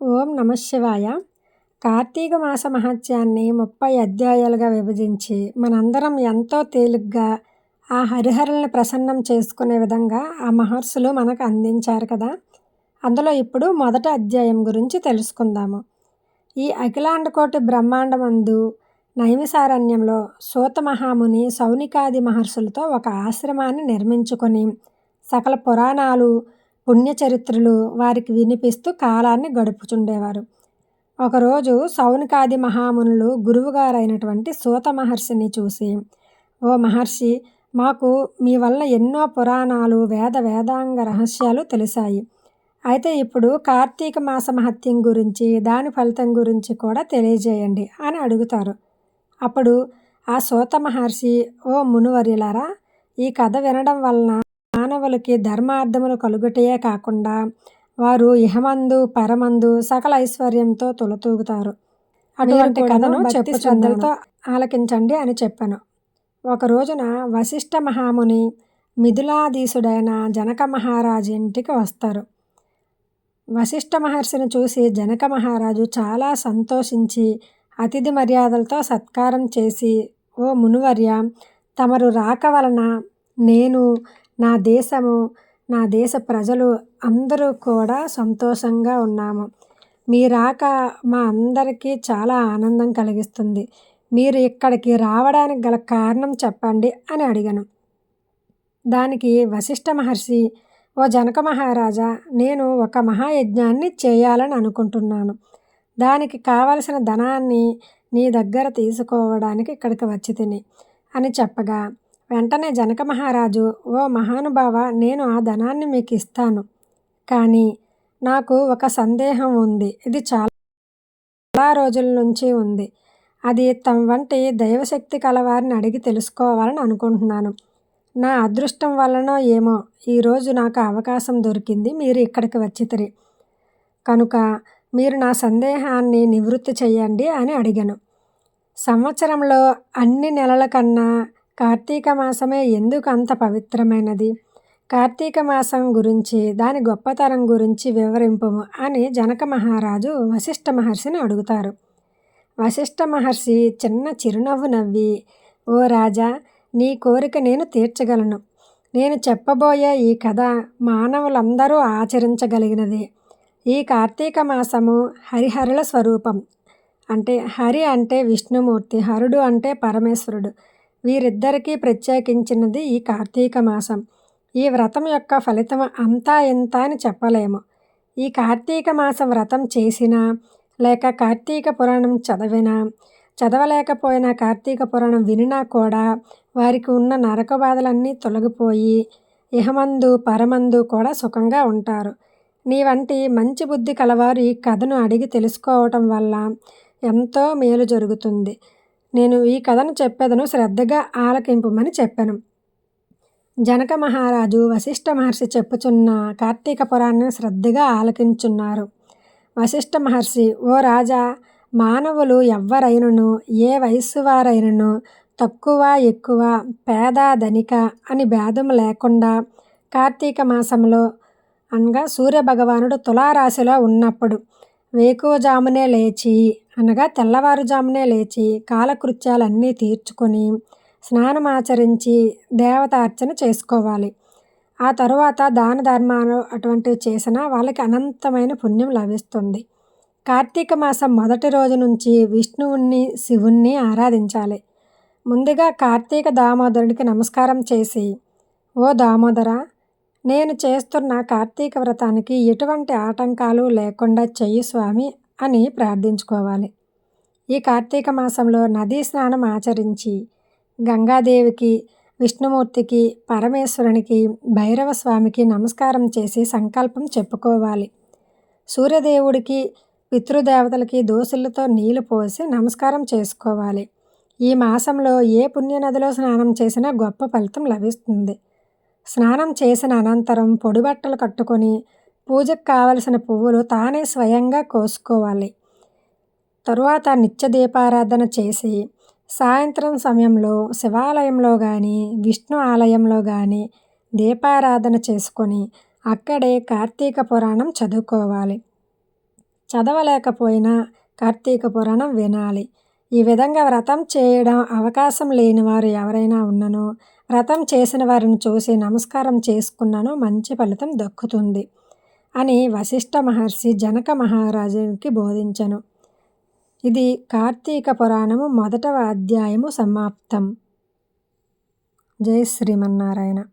ఓం నమ శివాయ. కార్తీక మాస మహత్యాన్ని ముప్పై అధ్యాయాలుగా విభజించి మనందరం ఎంతో తేలిగ్గా ఆ హరిహరుల్ని ప్రసన్నం చేసుకునే విధంగా ఆ మహర్షులు మనకు అందించారు కదా. అందులో ఇప్పుడు మొదటి అధ్యాయం గురించి తెలుసుకుందాము. ఈ అఖిలాండకోటి బ్రహ్మాండమందు నైమిసారణ్యంలో సూత మహాముని సౌనికాది మహర్షులతో ఒక ఆశ్రమాన్ని నిర్మించుకొని సకల పురాణాలు పుణ్యచరిత్రలు వారికి వినిపిస్తూ కాలాన్ని గడుపుచుండేవారు. ఒకరోజు సౌనికాది మహామునులు గురువుగారైనటువంటి సూత మహర్షిని చూసి ఓ మహర్షి మాకు మీ వల్ల ఎన్నో పురాణాలు వేద వేదాంగ రహస్యాలు తెలిసాయి. అయితే ఇప్పుడు కార్తీక మాస మహత్యం గురించి దాని ఫలితం గురించి కూడా తెలియజేయండి అని అడుగుతారు. అప్పుడు ఆ సూత మహర్షి ఓ మునువర్యులారా ఈ కథ వినడం వలన మానవులకి ధర్మార్థములు కలుగుటయే కాకుండా వారు ఇహమందు పరమందు సకల ఐశ్వర్యంతో తులతూగుతారు. అటువంటి కథను చెప్పు శ్రద్ధలతో ఆలకించండి అని చెప్పాను. ఒక రోజున వశిష్ఠ మహాముని మిథులాధీసుడైన జనక మహారాజు ఇంటికి వస్తారు. వశిష్ఠ మహర్షిని చూసి జనక మహారాజు చాలా సంతోషించి అతిథి మర్యాదలతో సత్కారం చేసి ఓ మునువర్య తమరు రాక వలన నేను నా దేశము నా దేశ ప్రజలు అందరూ కూడా సంతోషంగా ఉన్నాము. మీ రాక మా అందరికీ చాలా ఆనందం కలిగిస్తుంది. మీరు ఇక్కడికి రావడానికి గల కారణం చెప్పండి అని అడిగాను. దానికి వశిష్ఠ మహర్షి ఓ జనక మహారాజా నేను ఒక మహాయజ్ఞాన్ని చేయాలని అనుకుంటున్నాను. దానికి కావలసిన ధనాన్ని నీ దగ్గర తీసుకోవడానికి ఇక్కడికి వచ్చి తిని అని చెప్పగా వెంటనే జనక మహారాజు ఓ మహానుభావ నేను ఆ ధనాన్ని మీకు ఇస్తాను కానీ నాకు ఒక సందేహం ఉంది. ఇది చాలా చాలా రోజుల నుంచి ఉంది. అది తమ వంటి దైవశక్తి కలవారిని అడిగి తెలుసుకోవాలని అనుకుంటున్నాను. నా అదృష్టం వలనో ఏమో ఈరోజు నాకు అవకాశం దొరికింది. మీరు ఇక్కడికి వచ్చితిరి కనుక మీరు నా సందేహాన్ని నివృత్తి చేయండి అని అడిగాను. సంవత్సరంలో అన్ని నెలల కన్నా కార్తీక మాసమే ఎందుకు అంత పవిత్రమైనది? కార్తీక మాసం గురించి దాని గొప్పతనం గురించి వివరింపము అని జనక మహారాజు వశిష్ఠ మహర్షిని అడుగుతారు. వశిష్ఠ మహర్షి చిన్న చిరునవ్వు నవ్వి ఓ రాజా నీ కోరిక నేను తీర్చగలను. నేను చెప్పబోయే ఈ కథ మానవులందరూ ఆచరించగలిగినది. ఈ కార్తీక మాసము హరిహరుల స్వరూపం. అంటే హరి అంటే విష్ణుమూర్తి హరుడు అంటే పరమేశ్వరుడు. వీరిద్దరికీ ప్రత్యేకించినది ఈ కార్తీక మాసం. ఈ వ్రతం యొక్క ఫలితం అంతా ఇంత అని చెప్పలేము. ఈ కార్తీక మాస వ్రతం చేసినా లేక కార్తీక పురాణం చదివినా చదవలేకపోయినా కార్తీక పురాణం వినినా కూడా వారికి ఉన్న నరక బాధలన్నీ తొలగిపోయి ఇహమందు పరమందు కూడా సుఖంగా ఉంటారు. నీ వంటి మంచి బుద్ధి కలవారు ఈ కథను అడిగి తెలుసుకోవటం వల్ల ఎంతో మేలు జరుగుతుంది. నేను ఈ కథను చెప్పేదను శ్రద్ధగా ఆలకింపుమని చెప్పాను. జనక మహారాజు వశిష్ఠ మహర్షి చెప్పుచున్న కార్తీక పురాణాన్ని శ్రద్ధగా ఆలకించున్నారు. వశిష్ఠ మహర్షి ఓ రాజా మానవులు ఎవ్వరైనను ఏ వయస్సు వారైనను తక్కువ ఎక్కువ పేద ధనిక అని భేదం లేకుండా కార్తీక మాసంలో అనగా సూర్యభగవానుడు తులారాశిలో ఉన్నప్పుడు వేకువజామునే లేచి అనగా తెల్లవారుజామునే లేచి కాలకృత్యాలన్నీ తీర్చుకొని స్నానమాచరించి దేవతార్చన చేసుకోవాలి. ఆ తరువాత దాన ధర్మాలు అటువంటివి చేసినా వాళ్ళకి అనంతమైన పుణ్యం లభిస్తుంది. కార్తీక మాసం మొదటి రోజు నుంచి విష్ణువుని శివుణ్ణి ఆరాధించాలి. ముందుగా కార్తీక దామోదరుడికి నమస్కారం చేసి ఓ దామోదర నేను చేస్తున్న కార్తీక వ్రతానికి ఎటువంటి ఆటంకాలు లేకుండా చెయ్యి స్వామి అని ప్రార్థించుకోవాలి. ఈ కార్తీక మాసంలో నదీ స్నానం ఆచరించి గంగాదేవికి విష్ణుమూర్తికి పరమేశ్వరునికి భైరవ స్వామికి నమస్కారం చేసి సంకల్పం చెప్పుకోవాలి. సూర్యదేవుడికి పితృదేవతలకి దోసులతో నీళ్ళు పోసి నమస్కారం చేసుకోవాలి. ఈ మాసంలో ఏ పుణ్యనదిలో స్నానం చేసినా గొప్ప ఫలితం లభిస్తుంది. స్నానం చేసిన అనంతరం పొడిబట్టలు కట్టుకొని పూజకు కావలసిన పువ్వులు తానే స్వయంగా కోసుకోవాలి. తరువాత నిత్య దీపారాధన చేసి సాయంత్రం సమయంలో శివాలయంలో కానీ విష్ణు ఆలయంలో కానీ దీపారాధన చేసుకొని అక్కడే కార్తీక పురాణం చదువుకోవాలి. చదవలేకపోయినా కార్తీక పురాణం వినాలి. ఈ విధంగా వ్రతం చేయడం అవకాశం లేని వారు ఎవరైనా ఉన్ననో వ్రతం చేసిన వారిని చూసి నమస్కారం చేసుకున్నానో మంచి ఫలితం దక్కుతుంది అని వశిష్ఠ మహర్షి జనక మహారాజుకి బోధించను. ఇది కార్తీక పురాణము మొదటవ అధ్యాయము సమాప్తం. జై శ్రీమన్నారాయణ.